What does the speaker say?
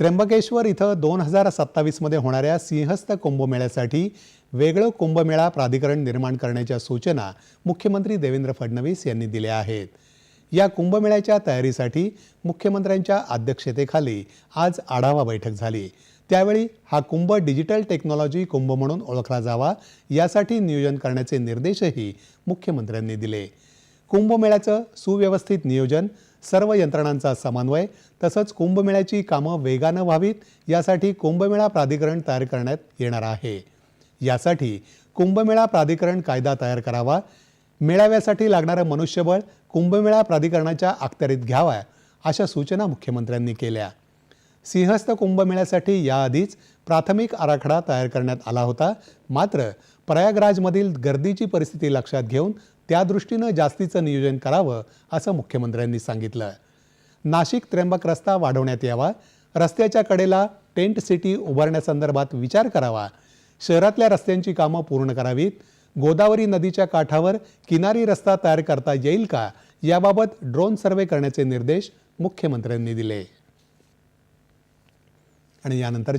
त्र्यंबकेश्वर इथं दोन हजार सत्तावीसमध्ये होणाऱ्या सिंहस्थ कुंभमेळ्यासाठी वेगळं कुंभमेळा प्राधिकरण निर्माण करण्याच्या सूचना मुख्यमंत्री देवेंद्र फडणवीस यांनी दिल्या आहेत. या कुंभमेळ्याच्या तयारीसाठी मुख्यमंत्र्यांच्या अध्यक्षतेखाली आज आढावा बैठक झाली. त्यावेळी हा कुंभ डिजिटल टेक्नॉलॉजी कुंभ म्हणून ओळखला जावा यासाठी नियोजन करण्याचे निर्देशही मुख्यमंत्र्यांनी दिले. कुंभमेळ्याचं सुव्यवस्थित नियोजन सर्व यंत्रणांचा समन्वय तसंच कुंभमेळ्याची कामं वेगानं व्हावीत यासाठी कुंभमेळा प्राधिकरण तयार करण्यात येणार आहे. यासाठी कुंभमेळा प्राधिकरण कायदा तयार करावा मेळाव्यासाठी लागणारं मनुष्यबळ कुंभमेळा प्राधिकरणाच्या अखत्यारीत घ्यावा अशा सूचना मुख्यमंत्र्यांनी केल्या. सिंहस्थ कुंभमेळ्यासाठी याआधीच प्राथमिक आराखडा तयार करण्यात आला होता मात्र प्रयागराजमधील गर्दीची परिस्थिती लक्षात घेऊन त्या दृष्टीनं जास्तीचं नियोजन करावं असं मुख्यमंत्र्यांनी सांगितलं. नाशिक त्र्यंबक रस्ता वाढवण्यात यावा रस्त्याच्या कडेला टेंट सिटी उभारण्यासंदर्भात विचार करावा शहरातल्या रस्त्यांची कामं पूर्ण करावीत गोदावरी नदीच्या काठावर किनारी रस्ता तयार करता येईल का याबाबत ड्रोन सर्वे करण्याचे निर्देश मुख्यमंत्र्यांनी दिले. आणि यानंतरच्या